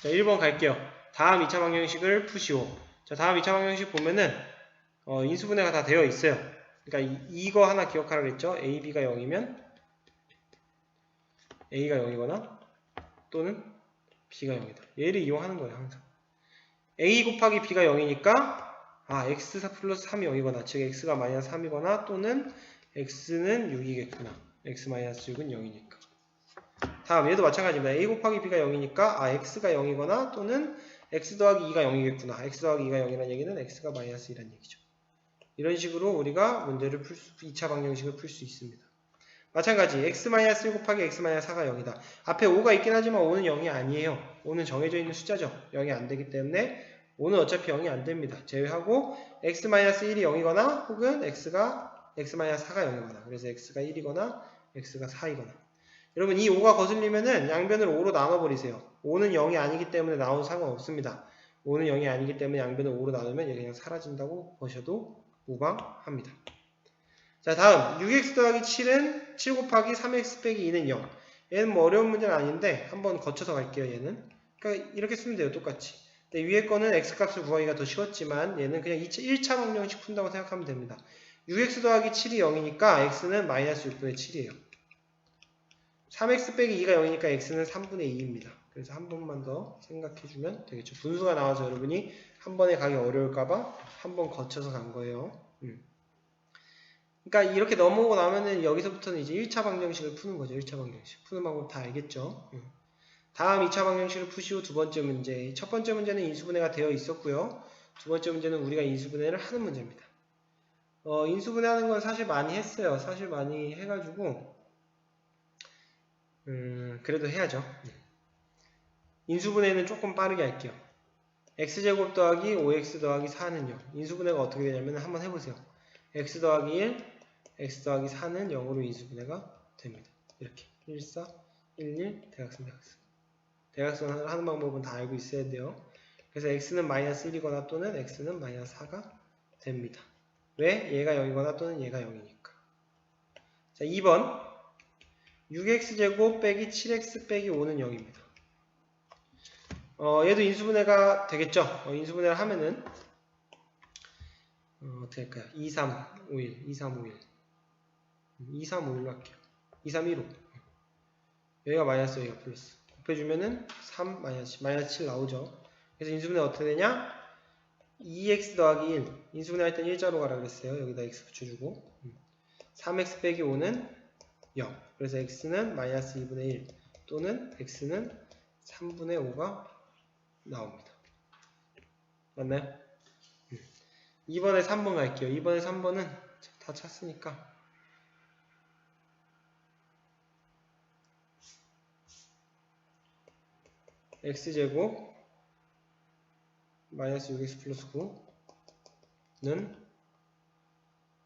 자, 1번 갈게요. 다음 2차 방정식을 푸시오. 자, 다음 2차 방정식 보면은 어, 인수분해가 다 되어 있어요. 그러니까 이, 이거 하나 기억하라 그랬죠. a, b가 0이면 a가 0이거나 또는 b가 0이다. 얘를 이용하는 거예요, 항상. a 곱하기 b가 0이니까 아, x 플러스 3이 0이거나 즉 x가 마이너스 3이거나 또는 x는 6이겠구나. x 마이너스 6은 0이니까. 다음 얘도 마찬가지입니다. a 곱하기 b가 0이니까 아 x가 0이거나 또는 x 더하기 2가 0이겠구나. x 더하기 2가 0이라는 얘기는 x가 마이너스 2라는 얘기죠. 이런 식으로 우리가 문제를 풀 수, 2차 방정식을 풀 수 있습니다. 마찬가지 x 마이너스 1 곱하기 x 마이너스 4가 0이다. 앞에 5가 있긴 하지만 5는 0이 아니에요. 5는 정해져 있는 숫자죠. 0이 안 되기 때문에 5는 어차피 0이 안 됩니다. 제외하고 x 마이너스 1이 0이거나 혹은 x가 x 마이너스 4가 0이거나 그래서 x가 1이거나 x가 4이거나 여러분 이 5가 거슬리면은 양변을 5로 나눠버리세요. 5는 0이 아니기 때문에 나온 상관없습니다. 5는 0이 아니기 때문에 양변을 5로 나누면 얘 그냥 사라진다고 보셔도 무방합니다. 자 다음 6x 더하기 7은 7 곱하기 3x 빼기 2는 0 얘는 뭐 어려운 문제는 아닌데 한번 거쳐서 갈게요 얘는 그러니까 이렇게 쓰면 돼요 똑같이 근데 위에 거는 x값을 구하기가 더 쉬웠지만 얘는 그냥 2차, 1차 방정식 푼다고 생각하면 됩니다 6x 더하기 7이 0이니까 x는 마이너스 6분의 7이에요 3x 빼기 2가 0이니까 x는 3분의 2입니다. 그래서 한 번만 더 생각해주면 되겠죠. 분수가 나와서 여러분이 한 번에 가기 어려울까봐 한 번 거쳐서 간 거예요. 음. 그러니까 이렇게 넘어오고 나면은 여기서부터는 이제 1차 방정식을 푸는 거죠. 1차 방정식. 푸는 방법 다 알겠죠. 음. 다음 2차 방정식을 푸시고 두 번째 문제. 첫 번째 문제는 인수분해가 되어 있었고요. 두 번째 문제는 우리가 인수분해를 하는 문제입니다. 어, 인수분해하는 건 사실 많이 했어요. 사실 많이 해가지고 음, 그래도 해야죠. 인수분해는 조금 빠르게 할게요. x제곱 더하기 5x 더하기 4는요. 인수분해가 어떻게 되냐면 한번 해보세요. x 더하기 1, x 더하기 4는 0으로 인수분해가 됩니다. 이렇게 1, 4, 1, 1, 대각선, 대각선. 대각선 하는 방법은 다 알고 있어야 돼요. 그래서 x는 마이너스 1이거나 또는 x는 마이너스 4가 됩니다. 왜? 얘가 0이거나 또는 얘가 0이니까. 자, 2번 6x제곱 빼기 7x 빼기 5는 0입니다. 어, 얘도 인수분해가 되겠죠? 어, 인수분해를 하면은 어, 어떻게 할까요? 2, 3, 5, 1, 2, 3, 5, 1 2, 3, 5, 1로 할게요. 2, 3, 1, 5 여기가 마이너스 여기가 플러스 곱해주면은 3, 마이너스, 마이너스 7 나오죠? 그래서 인수분해 어떻게 되냐? 2x 더하기 1 인수분해 할 땐 일자로 가라 그랬어요. 여기다 x 붙여주고 3x 빼기 5는 0 그래서 x는 마이너스 2분의 1 또는 x는 3분의 5가 나옵니다. 맞나요? 음. 2번에 3번 갈게요. 2번에 3번은 다 찼으니까 x제곱 마이너스 6x 플러스 9는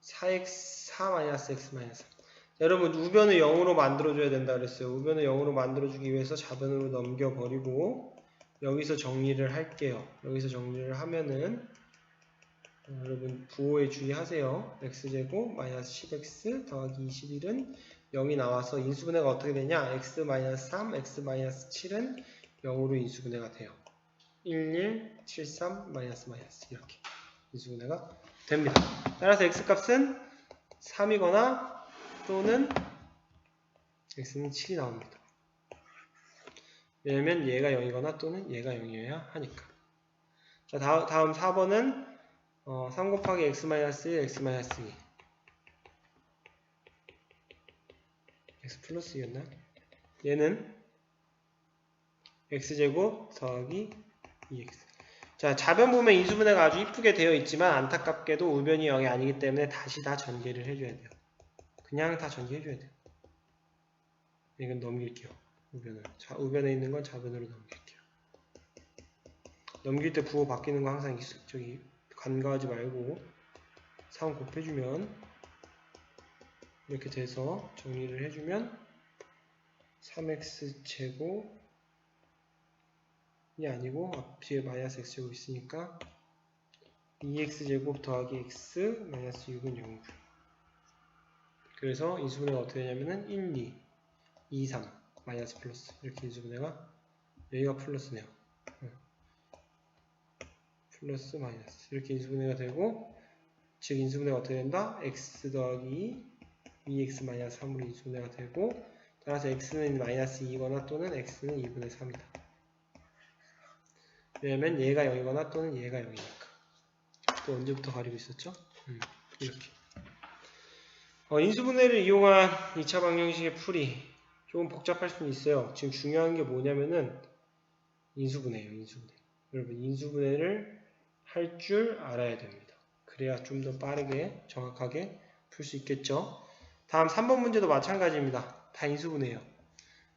4x 4 마이너스 x 마이너스 3 여러분 우변을 0으로 만들어줘야 된다 그랬어요. 우변을 0으로 만들어주기 위해서 좌변으로 넘겨버리고 여기서 정리를 할게요. 여기서 정리를 하면은 어, 여러분 부호에 주의하세요. x제곱 마이너스 10x 더하기 21은 0이 나와서 인수분해가 어떻게 되냐? x 마이너스 3, x 마이너스 7은 0으로 인수분해가 돼요. 1, 1, 7, 3, 마이너스 마이너스 이렇게 인수분해가 됩니다. 따라서 x값은 3이거나 또는 x는 7이 나옵니다. 왜냐면 얘가 0이거나 또는 얘가 0이어야 하니까. 자, 다음, 다음 4번은 어, 3 곱하기 x 마이너스 1, x 마이너스 2. x 플러스 2였나? 얘는 x제곱 더하기 2x. 자, 좌변 보면 인수분해가 아주 이쁘게 되어 있지만 안타깝게도 우변이 0이 아니기 때문에 다시 다 전개를 해줘야 돼요. 그냥 다 전개해줘야 돼요. 이건 넘길게요. 우변을. 자, 우변에 있는 건 좌변으로 넘길게요. 넘길 때 부호 바뀌는 거 항상 있어. 저기 간과하지 말고 3 곱해주면 이렇게 돼서 정리를 해주면 3x 제곱이 아니고 앞뒤에 마이너스 x 제곱 있으니까 2x 제곱 더하기 x 마이너스 6은 0이고요. 그래서 인수분해가 어떻게 되냐면은 1, 2, 2, 3 마이너스 플러스 이렇게 인수분해가 여기가 플러스네요. 플러스 마이너스 이렇게 인수분해가 되고 즉 인수분해가 어떻게 된다? x 더하기 2x 마이너스 3으로 인수분해가 되고 따라서 x는 마이너스 2거나 또는 x는 2분의 3이다. 왜냐면 얘가 0이거나 또는 얘가 0이니까. 또 언제부터 가리고 있었죠? 음, 이렇게. 어, 인수분해를 이용한 2차 방정식의 풀이 조금 복잡할 수는 있어요. 지금 중요한 게 뭐냐면은 인수분해예요. 인수분해. 여러분 인수분해를 할 줄 알아야 됩니다. 그래야 좀 더 빠르게 정확하게 풀 수 있겠죠. 다음 3번 문제도 마찬가지입니다. 다 인수분해예요.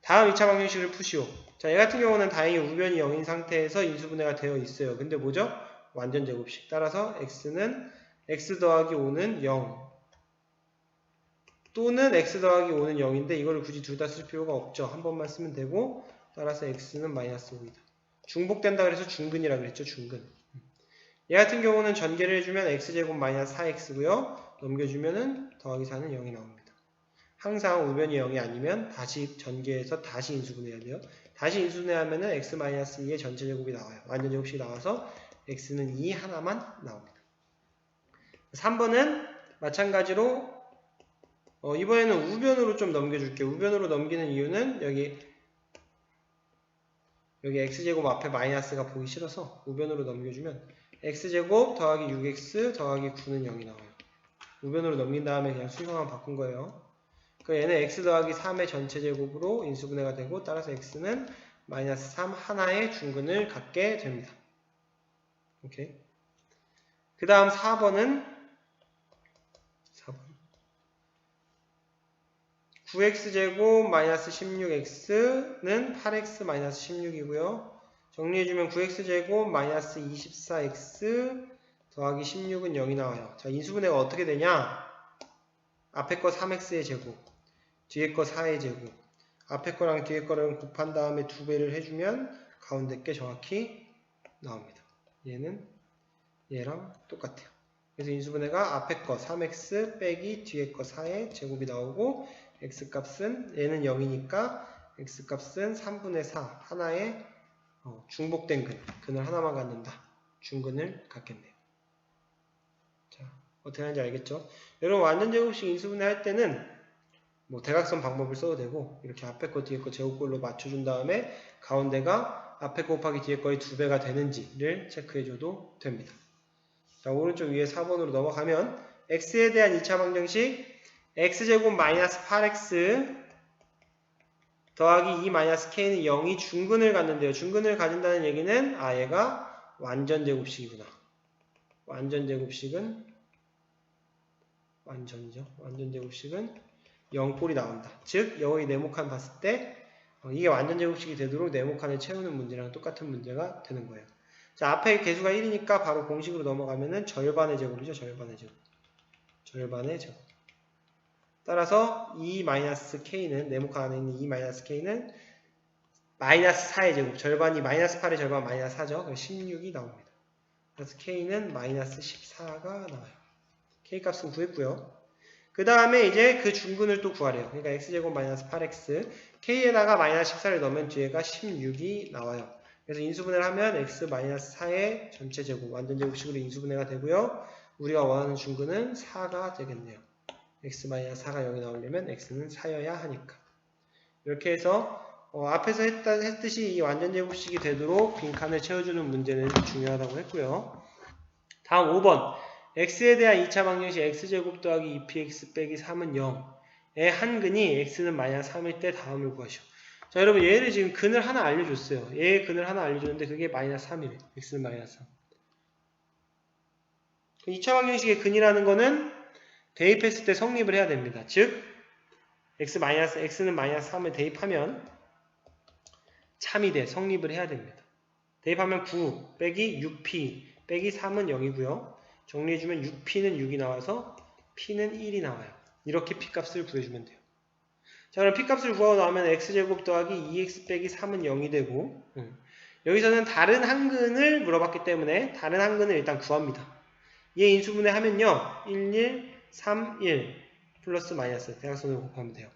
다음 2차 방정식을 푸시오. 자, 얘 같은 경우는 다행히 우변이 0인 상태에서 인수분해가 되어 있어요. 근데 뭐죠? 완전 제곱식. 따라서 x는 x 더하기 5는 0. 또는 x 더하기 5는 0인데 이거를 굳이 둘 다 쓸 필요가 없죠. 한 번만 쓰면 되고 따라서 x는 마이너스 5이다. 중복된다 그래서 중근이라 그랬죠. 중근. 얘 같은 경우는 전개를 해주면 x제곱 마이너스 4x고요. 넘겨주면은 더하기 4는 0이 나옵니다. 항상 우변이 0이 아니면 다시 전개해서 다시 인수분해해야 돼요. 다시 인수분해하면 은 x 마이너스 2의 전체 제곱이 나와요. 완전 제곱식이 나와서 x는 2 하나만 나옵니다. 3번은 마찬가지로 어, 이번에는 우변으로 좀 넘겨줄게요. 우변으로 넘기는 이유는 여기 여기 x제곱 앞에 마이너스가 보기 싫어서 우변으로 넘겨주면 x제곱 더하기 6x 더하기 9는 0이 나와요. 우변으로 넘긴 다음에 그냥 순서만 바꾼 거예요. 그 얘는 x 더하기 3의 전체 제곱으로 인수분해가 되고 따라서 x는 마이너스 3 하나의 중근을 갖게 됩니다. 오케이. 그 다음 4번은 4번 9x제곱 마이너스 16x는 8x 마이너스 16이고요. 정리해주면 9x제곱 마이너스 24x 더하기 16은 0이 나와요. 자, 인수분해가 어떻게 되냐? 앞에 거 3x의 제곱, 뒤에 거 4의 제곱. 앞에 거랑 뒤에 거랑 곱한 다음에 두 배를 해주면 가운데 게 정확히 나옵니다. 얘는 얘랑 똑같아요. 그래서 인수분해가 앞에 거 3x 빼기 뒤에 거 4의 제곱이 나오고 x 값은 얘는 0이니까 x 값은 3분의 4 하나의 어, 중복된 근, 근을 하나만 갖는다. 중근을 갖겠네요. 자, 어떻게 하는지 알겠죠? 여러분 완전 제곱식 인수분해 할 때는 뭐 대각선 방법을 써도 되고 이렇게 앞에 거 뒤에 거 제곱꼴로 맞춰준 다음에 가운데가 앞에 거 곱하기 뒤에 거의 두 배가 되는지를 체크해줘도 됩니다. 자, 오른쪽 위에 4번으로 넘어가면 x에 대한 2차 방정식 x제곱 마이너스 8x 더하기 2 마이너스 k는 0이 중근을 갖는데요. 중근을 가진다는 얘기는 아 얘가 완전 제곱식이구나. 완전 제곱식은 완전이죠. 완전 제곱식은 0꼴이 나온다. 즉 여기 네모칸 봤을 때 어, 이게 완전 제곱식이 되도록 네모칸을 채우는 문제랑 똑같은 문제가 되는 거예요. 자 앞에 개수가 1이니까 바로 공식으로 넘어가면은 절반의 제곱이죠. 절반의 제곱. 절반의 제곱. 따라서 2-k는 네모칸 안에 있는 2-k는 마이너스 4의 제곱. 절반이 마이너스 8의 절반 마이너스 4죠. 그래서 16이 나옵니다. 그래서 k는 마이너스 14가 나와요. k 값은 구했고요. 그 다음에 이제 그 중근을 또 구하래요. 그러니까 x제곱 마이너스 8x k에다가 마이너스 14를 넣으면 뒤에가 16이 나와요. 그래서 인수분해를 하면 x 마이너스 4의 전체 제곱 완전 제곱식으로 인수분해가 되고요. 우리가 원하는 중근은 4가 되겠네요. X 마이너스 4가 0이 나오려면 x는 4여야 하니까. 이렇게 해서 어, 앞에서 했다, 했듯이 이 완전 제곱식이 되도록 빈칸을 채워주는 문제는 중요하다고 했고요. 다음 5번 x에 대한 2차 방정식 x제곱 더하기 2px 빼기 3은 0의 한 근이 x는 마이너스 3일 때 다음을 구하시오. 자 여러분 얘를 지금 근을 하나 알려줬어요. 얘의 근을 하나 알려줬는데 그게 마이너스 3이래. x는 마이너스 3. 2차 방정식의 근이라는 거는 대입했을 때 성립을 해야 됩니다. 즉 x 마이너스 x는 마이너스 3을 대입하면 참이 돼 성립을 해야 됩니다. 대입하면 9 빼기 6p 빼기 3은 0이고요. 정리해주면 6p는 6이 나와서 p는 1이 나와요. 이렇게 p값을 구해주면 돼요. 자 그럼 p값을 구하고 나오면 x제곱 더하기 2x 빼기 3은 0이 되고 음. 여기서는 다른 한근을 물어봤기 때문에 다른 한근을 일단 구합니다. 얘 인수분해 하면요. 1, 1, 3, 1 플러스 마이너스 대각선으로 곱하면 돼요.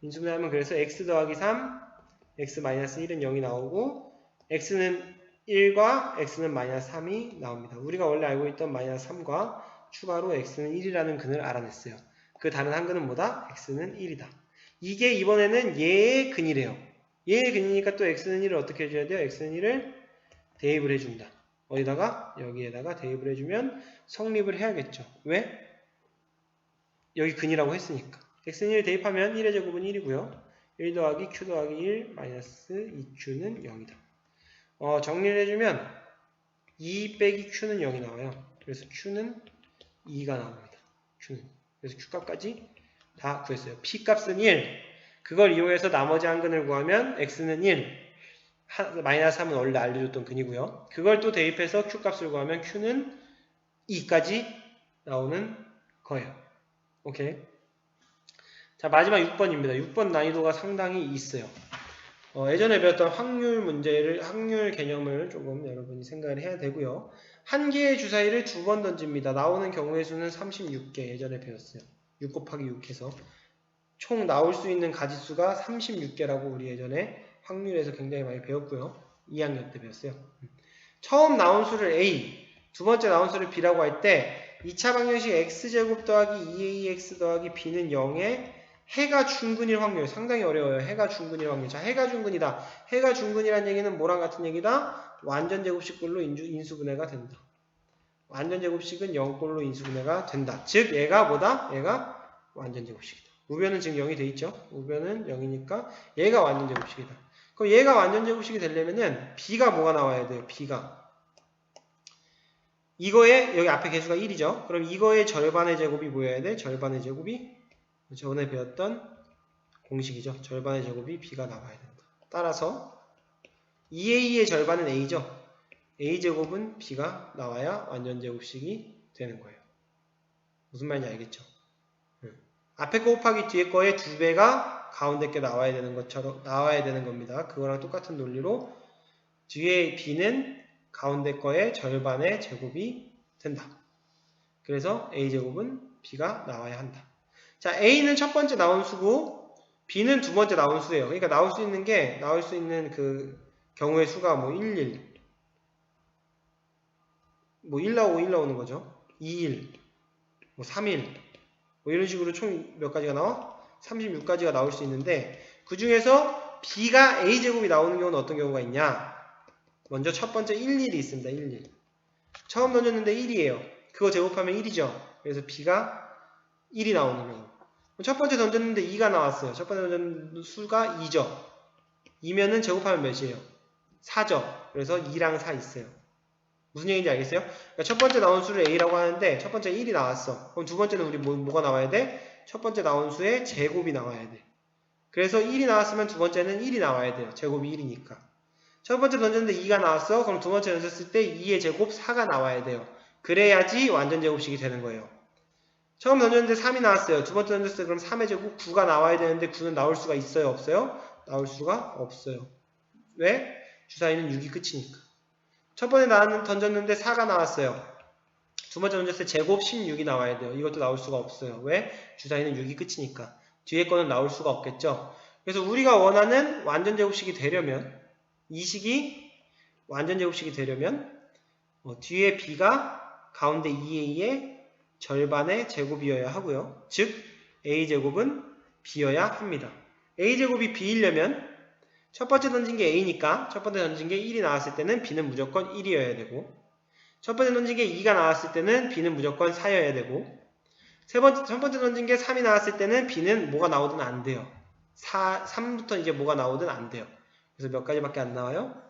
인수분해 하면 그래서 x 더하기 3 x 마이너스 1은 0이 나오고 x는 1과 x는 마이너스 3이 나옵니다. 우리가 원래 알고 있던 마이너스 3과 추가로 x는 1이라는 근을 알아냈어요. 그 다른 한 근은 뭐다? x는 1이다. 이게 이번에는 얘의 근이래요. 얘의 근이니까 또 x는 1을 어떻게 해줘야 돼요? x는 1을 대입을 해준다. 어디다가? 여기에다가 대입을 해주면 성립을 해야겠죠. 왜? 여기 근이라고 했으니까. x는 1 대입하면 1의 제곱은 1이고요. 1 더하기 q 더하기 1 마이너스 2q는 0이다. 어, 정리를 해주면 2 빼기 q는 0이 나와요. 그래서 q는 2가 나옵니다. q는. 그래서 q값까지 다 구했어요. p 값은 1. 그걸 이용해서 나머지 한 근을 구하면 x는 1. 하- 마이너스 3은 원래 알려줬던 근이고요. 그걸 또 대입해서 q 값을 구하면 q는 2까지 나오는 거예요. 오케이. 자, 마지막 6번입니다. 6번 난이도가 상당히 있어요. 어, 예전에 배웠던 확률 문제를, 확률 개념을 조금 여러분이 생각을 해야 되고요. 한 개의 주사위를 두 번 던집니다. 나오는 경우의 수는 36개 예전에 배웠어요. 6 곱하기 6해서 총 나올 수 있는 가지수가 36개라고 우리 예전에 확률에서 굉장히 많이 배웠고요. 2학년 때 배웠어요. 처음 나온 수를 A, 두 번째 나온 수를 B라고 할 때 2차 방정식 X제곱 더하기 2AX 더하기 B는 0에 해가 중근일 확률 상당히 어려워요. 해가 중근일 확률. 자, 해가 중근이다. 해가 중근이라는 얘기는 뭐랑 같은 얘기다? 완전 제곱식꼴로 인주, 인수 분해가 된다. 완전 제곱식은 0꼴로 인수분해가 된다. 즉 얘가 뭐다? 얘가 완전 제곱식이다. 우변은 지금 0이 돼 있죠? 우변은 0이니까 얘가 완전 제곱식이다. 그럼 얘가 완전 제곱식이 되려면은 b가 뭐가 나와야 돼요? b가 이거의 여기 앞에 개수가 1이죠. 그럼 이거의 절반의 제곱이 뭐여야 돼? 절반의 제곱이 저번에 배웠던 공식이죠. 절반의 제곱이 b가 나와야 된다. 따라서 2a의 절반은 a죠. a제곱은 b가 나와야 완전 제곱식이 되는 거예요. 무슨 말인지 알겠죠? 응. 앞에 거 곱하기 뒤에 거의 두 배가 가운데 게 나와야 되는 것처럼 나와야 되는 겁니다. 그거랑 똑같은 논리로 뒤에 b는 가운데 거의 절반의 제곱이 된다. 그래서 a제곱은 b가 나와야 한다. 자, a는 첫 번째 나온 수고 b는 두 번째 나온 수예요. 그러니까 나올 수 있는 게 나올 수 있는 그 경우의 수가 뭐 1, 1, 뭐 1 나오고 1 나오는 거죠. 2, 1, 뭐 3, 1, 뭐 이런 식으로 총 몇 가지가 나와? 36가지가 나올 수 있는데 그 중에서 b가 a제곱이 나오는 경우는 어떤 경우가 있냐? 먼저 첫 번째 1, 1이 있습니다. 1, 1. 처음 던졌는데 1이에요. 그거 제곱하면 1이죠. 그래서 b가 1이 나오는 경우. 첫 번째 던졌는데 2가 나왔어요. 첫 번째 던졌는 수가 2죠. 2면은 제곱하면 몇이에요? 4죠. 그래서 2랑 4 있어요. 무슨 얘기인지 알겠어요? 그러니까 첫 번째 나온 수를 A라고 하는데 첫 번째 1이 나왔어. 그럼 두 번째는 우리 뭐, 뭐가 나와야 돼? 첫 번째 나온 수의 제곱이 나와야 돼. 그래서 1이 나왔으면 두 번째는 1이 나와야 돼요. 제곱이 1이니까. 첫 번째 던졌는데 2가 나왔어. 그럼 두 번째 던졌을 때 2의 제곱 4가 나와야 돼요. 그래야지 완전 제곱식이 되는 거예요. 처음 던졌는데 3이 나왔어요. 두 번째 던졌을 때 그럼 3의 제곱 9가 나와야 되는데 9는 나올 수가 있어요? 없어요? 나올 수가 없어요. 왜? 주사위는 6이 끝이니까. 첫 번에 나는 던졌는데 4가 나왔어요. 두 번째 던졌을 때 제곱 16이 나와야 돼요. 이것도 나올 수가 없어요. 왜? 주사위는 6이 끝이니까. 뒤에 거는 나올 수가 없겠죠. 그래서 우리가 원하는 완전 제곱식이 되려면 이 식이 완전 제곱식이 되려면 어, 뒤에 b가 가운데 2a의 절반의 제곱이어야 하고요. 즉 a제곱은 b여야 합니다. a제곱이 b이려면 첫 번째 던진 게 a니까 첫 번째 던진 게 1이 나왔을 때는 b는 무조건 1이어야 되고 첫 번째 던진 게 2가 나왔을 때는 b는 무조건 4여야 되고 세 번째 첫 번째 던진 게 3이 나왔을 때는 b는 뭐가 나오든 안 돼요. 4, 3부터 이제 뭐가 나오든 안 돼요. 그래서 몇 가지밖에 안 나와요?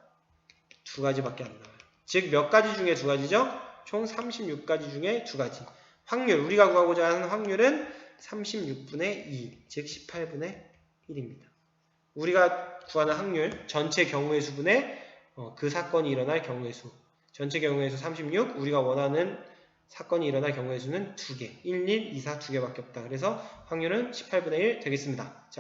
두 가지밖에 안 나와요. 즉 몇 가지 중에 두 가지죠? 총 36가지 중에 두 가지. 확률, 우리가 구하고자 하는 확률은 36분의 2, 즉 18분의 1입니다. 우리가 구하는 확률, 전체 경우의 수분의 어, 그 사건이 일어날 경우의 수. 전체 경우의 수 36, 우리가 원하는 사건이 일어날 경우의 수는 2개. 1, 1, 2, 4 2개밖에 없다. 그래서 확률은 18분의 1 되겠습니다. 자,